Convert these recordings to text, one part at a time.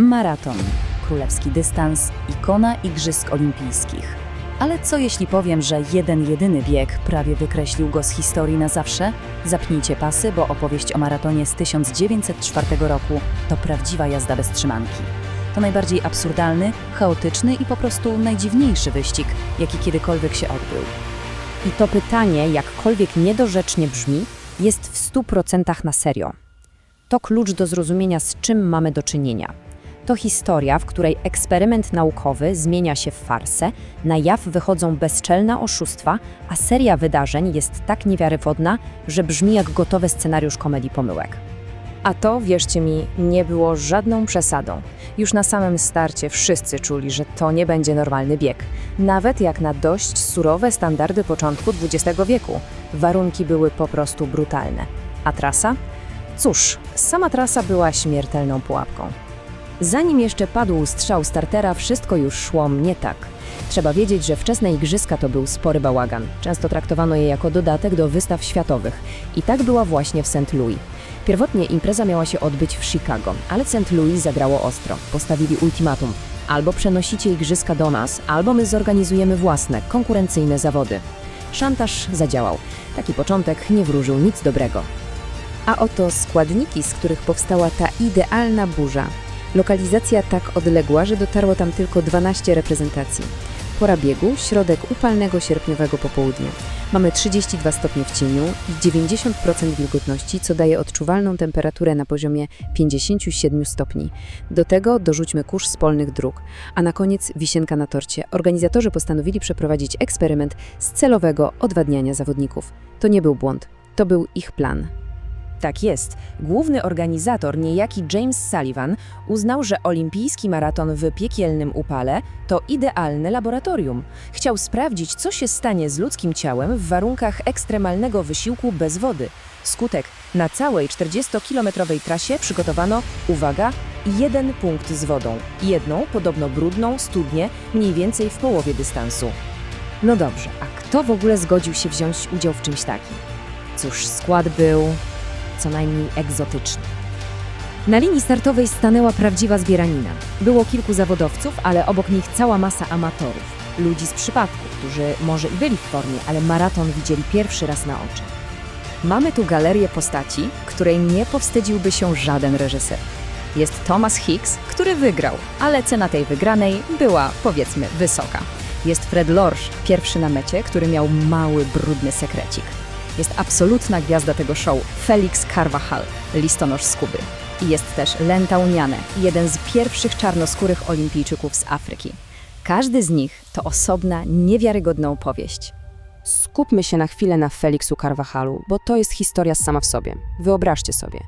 Maraton. Królewski dystans, ikona Igrzysk Olimpijskich. Ale co jeśli powiem, że jeden jedyny bieg prawie wykreślił go z historii na zawsze? Zapnijcie pasy, bo opowieść o maratonie z 1904 roku to prawdziwa jazda bez trzymanki. To najbardziej absurdalny, chaotyczny i po prostu najdziwniejszy wyścig, jaki kiedykolwiek się odbył. I to pytanie, jakkolwiek niedorzecznie brzmi, jest w stu procentach na serio. To klucz do zrozumienia, z czym mamy do czynienia. To historia, w której eksperyment naukowy zmienia się w farsę, na jaw wychodzą bezczelne oszustwa, a seria wydarzeń jest tak niewiarygodna, że brzmi jak gotowy scenariusz komedii pomyłek. A to, wierzcie mi, nie było żadną przesadą. Już na samym starcie wszyscy czuli, że to nie będzie normalny bieg. Nawet jak na dość surowe standardy początku XX wieku. Warunki były po prostu brutalne. A trasa? Cóż, sama trasa była śmiertelną pułapką. Zanim jeszcze padł strzał startera, wszystko już szło nie tak. Trzeba wiedzieć, że wczesne igrzyska to był spory bałagan. Często traktowano je jako dodatek do wystaw światowych. I tak była właśnie w St. Louis. Pierwotnie impreza miała się odbyć w Chicago, ale St. Louis zagrało ostro. Postawili ultimatum. Albo przenosicie igrzyska do nas, albo my zorganizujemy własne, konkurencyjne zawody. Szantaż zadziałał. Taki początek nie wróżył nic dobrego. A oto składniki, z których powstała ta idealna burza. Lokalizacja tak odległa, że dotarło tam tylko 12 reprezentacji. Pora biegu, środek upalnego sierpniowego popołudnia. Mamy 32 stopnie w cieniu i 90% wilgotności, co daje odczuwalną temperaturę na poziomie 57 stopni. Do tego dorzućmy kurz z polnych dróg. A na koniec wisienka na torcie. Organizatorzy postanowili przeprowadzić eksperyment z celowego odwadniania zawodników. To nie był błąd, to był ich plan. Tak jest. Główny organizator, niejaki James Sullivan, uznał, że olimpijski maraton w piekielnym upale to idealne laboratorium. Chciał sprawdzić, co się stanie z ludzkim ciałem w warunkach ekstremalnego wysiłku bez wody. Skutek na całej 40-kilometrowej trasie przygotowano, uwaga, jeden punkt z wodą. Jedną, podobno brudną, studnię, mniej więcej w połowie dystansu. No dobrze, a kto w ogóle zgodził się wziąć udział w czymś takim? Cóż, skład był co najmniej egzotyczny. Na linii startowej stanęła prawdziwa zbieranina. Było kilku zawodowców, ale obok nich cała masa amatorów. Ludzi z przypadku, którzy może i byli w formie, ale maraton widzieli pierwszy raz na oczy. Mamy tu galerię postaci, której nie powstydziłby się żaden reżyser. Jest Thomas Hicks, który wygrał, ale cena tej wygranej była, powiedzmy, wysoka. Jest Fred Lorsch, pierwszy na mecie, który miał mały, brudny sekrecik. Jest absolutna gwiazda tego show, Felix Carvajal, listonosz z Kuby. I jest też Len Tauniane, jeden z pierwszych czarnoskórych olimpijczyków z Afryki. Każdy z nich to osobna, niewiarygodna opowieść. Skupmy się na chwilę na Felixu Carvajalu, bo to jest historia sama w sobie. Wyobraźcie sobie.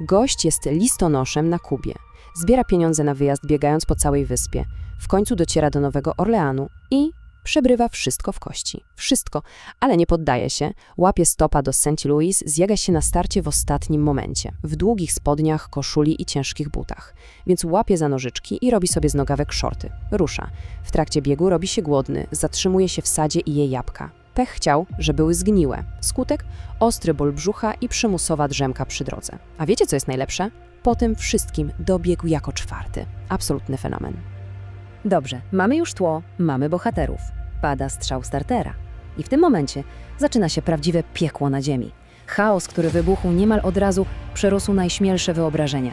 Gość jest listonoszem na Kubie. Zbiera pieniądze na wyjazd, biegając po całej wyspie. W końcu dociera do Nowego Orleanu i przebrywa wszystko w kości. Wszystko, ale nie poddaje się. Łapie stopa do St. Louis, zjaga się na starcie w ostatnim momencie. W długich spodniach, koszuli i ciężkich butach. Więc łapie za nożyczki i robi sobie z nogawek shorty. Rusza. W trakcie biegu robi się głodny, zatrzymuje się w sadzie i je jabłka. Pech chciał, że były zgniłe. Skutek? Ostry ból brzucha i przymusowa drzemka przy drodze. A wiecie, co jest najlepsze? Po tym wszystkim dobiegł jako czwarty. Absolutny fenomen. Dobrze, mamy już tło, mamy bohaterów. Pada strzał startera. I w tym momencie zaczyna się prawdziwe piekło na ziemi. Chaos, który wybuchł niemal od razu, przerósł najśmielsze wyobrażenia.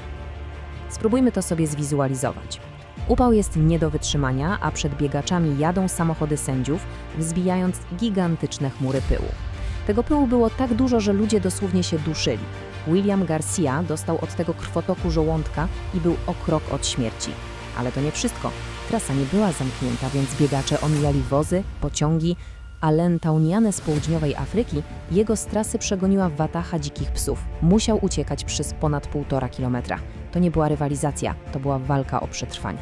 Spróbujmy to sobie zwizualizować. Upał jest nie do wytrzymania, a przed biegaczami jadą samochody sędziów, wzbijając gigantyczne chmury pyłu. Tego pyłu było tak dużo, że ludzie dosłownie się duszyli. William Garcia dostał od tego krwotoku żołądka i był o krok od śmierci. Ale to nie wszystko. Trasa nie była zamknięta, więc biegacze omijali wozy, pociągi, a Len Tauniane z południowej Afryki jego z trasy przegoniła watacha dzikich psów. Musiał uciekać przez ponad półtora kilometra. To nie była rywalizacja, to była walka o przetrwanie.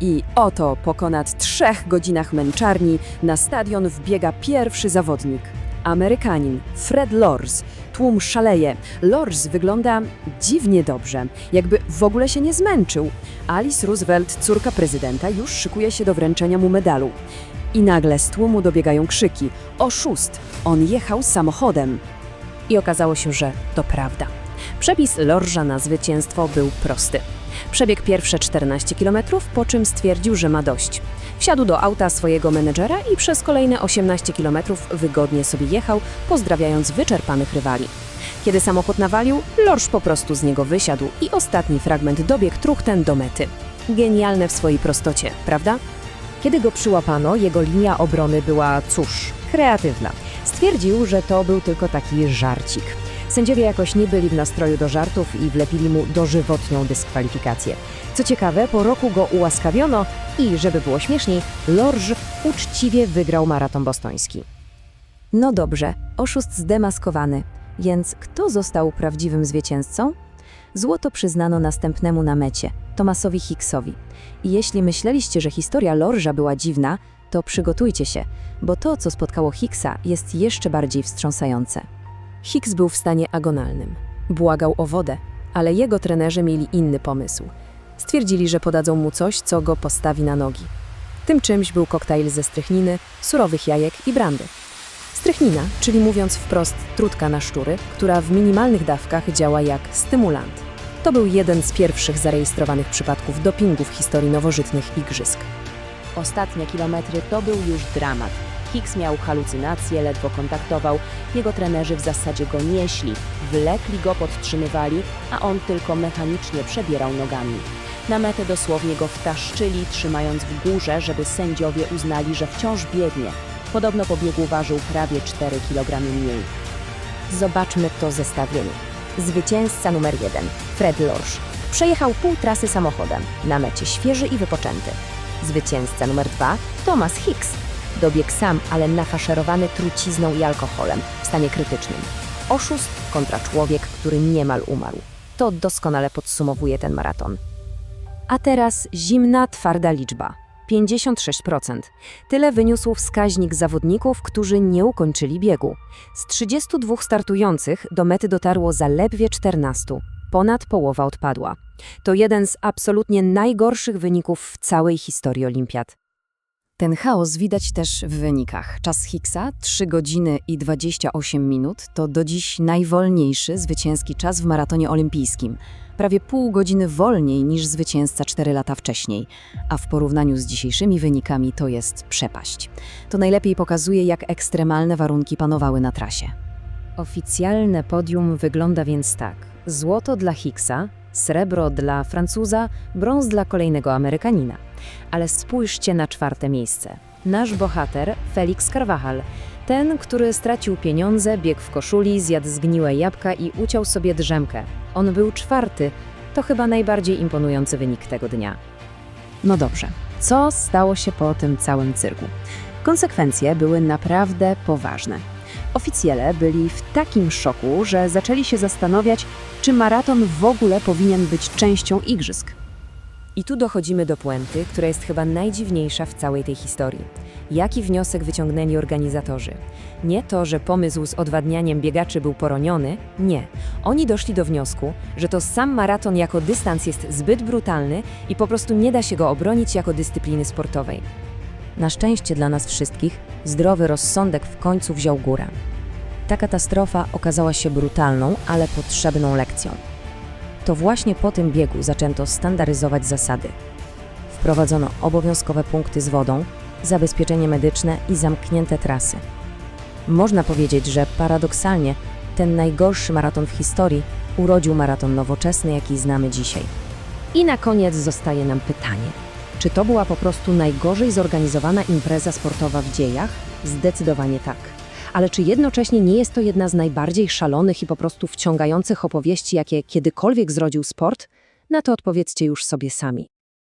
I oto po ponad trzech godzinach męczarni na stadion wbiega pierwszy zawodnik. Amerykanin Fred Lors. Tłum szaleje. Lors wygląda dziwnie dobrze, jakby w ogóle się nie zmęczył. Alice Roosevelt, córka prezydenta, już szykuje się do wręczenia mu medalu. I nagle z tłumu dobiegają krzyki. Oszust! On jechał samochodem. I okazało się, że to prawda. Przepis Lorża na zwycięstwo był prosty. Przebiegł pierwsze 14 km, po czym stwierdził, że ma dość. Wsiadł do auta swojego menedżera i przez kolejne 18 km wygodnie sobie jechał, pozdrawiając wyczerpanych rywali. Kiedy samochód nawalił, Lorsz po prostu z niego wysiadł i ostatni fragment dobiegł truchtem do mety. Genialne w swojej prostocie, prawda? Kiedy go przyłapano, jego linia obrony była, cóż, kreatywna. Stwierdził, że to był tylko taki żarcik. Sędziowie jakoś nie byli w nastroju do żartów i wlepili mu dożywotnią dyskwalifikację. Co ciekawe, po roku go ułaskawiono i, żeby było śmieszniej, Lorż uczciwie wygrał maraton bostoński. No dobrze, oszust zdemaskowany. Więc kto został prawdziwym zwycięzcą? Złoto przyznano następnemu na mecie, Thomasowi Hicksowi. I jeśli myśleliście, że historia Lorża była dziwna, to przygotujcie się, bo to, co spotkało Hicksa, jest jeszcze bardziej wstrząsające. Hicks był w stanie agonalnym. Błagał o wodę, ale jego trenerzy mieli inny pomysł. Stwierdzili, że podadzą mu coś, co go postawi na nogi. Tym czymś był koktajl ze strychniny, surowych jajek i brandy. Strychnina, czyli mówiąc wprost trutka na szczury, która w minimalnych dawkach działa jak stymulant. To był jeden z pierwszych zarejestrowanych przypadków dopingu w historii nowożytnych igrzysk. Ostatnie kilometry to był już dramat. Hicks miał halucynacje, ledwo kontaktował, jego trenerzy w zasadzie go nieśli, wlekli go, podtrzymywali, a on tylko mechanicznie przebierał nogami. Na metę dosłownie go wtaszczyli, trzymając w górze, żeby sędziowie uznali, że wciąż biegnie. Podobno po biegu ważył prawie 4 kg mniej. Zobaczmy to zestawienie. Zwycięzca numer jeden, Fred Lorsch. Przejechał pół trasy samochodem, na mecie świeży i wypoczęty. Zwycięzca numer dwa, Thomas Hicks. Dobiegł sam, ale nafaszerowany trucizną i alkoholem, w stanie krytycznym. Oszust kontra człowiek, który niemal umarł. To doskonale podsumowuje ten maraton. A teraz zimna, twarda liczba. 56%. Tyle wyniósł wskaźnik zawodników, którzy nie ukończyli biegu. Z 32 startujących do mety dotarło zaledwie 14. Ponad połowa odpadła. To jeden z absolutnie najgorszych wyników w całej historii olimpiad. Ten chaos widać też w wynikach. Czas Hicksa 3 godziny i 28 minut to do dziś najwolniejszy zwycięski czas w maratonie olimpijskim. Prawie pół godziny wolniej niż zwycięzca 4 lata wcześniej, a w porównaniu z dzisiejszymi wynikami to jest przepaść. To najlepiej pokazuje, jak ekstremalne warunki panowały na trasie. Oficjalne podium wygląda więc tak. Złoto dla Hicksa, srebro dla Francuza, brąz dla kolejnego Amerykanina. Ale spójrzcie na czwarte miejsce. Nasz bohater, Felix Carvajal, ten, który stracił pieniądze, biegł w koszuli, zjadł zgniłe jabłka i uciął sobie drzemkę. On był czwarty. To chyba najbardziej imponujący wynik tego dnia. No dobrze, co stało się po tym całym cyrku? Konsekwencje były naprawdę poważne. Oficjele byli w takim szoku, że zaczęli się zastanawiać, czy maraton w ogóle powinien być częścią igrzysk. I tu dochodzimy do puenty, która jest chyba najdziwniejsza w całej tej historii. Jaki wniosek wyciągnęli organizatorzy? Nie to, że pomysł z odwadnianiem biegaczy był poroniony, nie. Oni doszli do wniosku, że to sam maraton jako dystans jest zbyt brutalny i po prostu nie da się go obronić jako dyscypliny sportowej. Na szczęście dla nas wszystkich, zdrowy rozsądek w końcu wziął górę. Ta katastrofa okazała się brutalną, ale potrzebną lekcją. To właśnie po tym biegu zaczęto standaryzować zasady. Wprowadzono obowiązkowe punkty z wodą, zabezpieczenie medyczne i zamknięte trasy. Można powiedzieć, że paradoksalnie ten najgorszy maraton w historii urodził maraton nowoczesny, jaki znamy dzisiaj. I na koniec zostaje nam pytanie: czy to była po prostu najgorzej zorganizowana impreza sportowa w dziejach? Zdecydowanie tak. Ale czy jednocześnie nie jest to jedna z najbardziej szalonych i po prostu wciągających opowieści, jakie kiedykolwiek zrodził sport? Na to odpowiedzcie już sobie sami.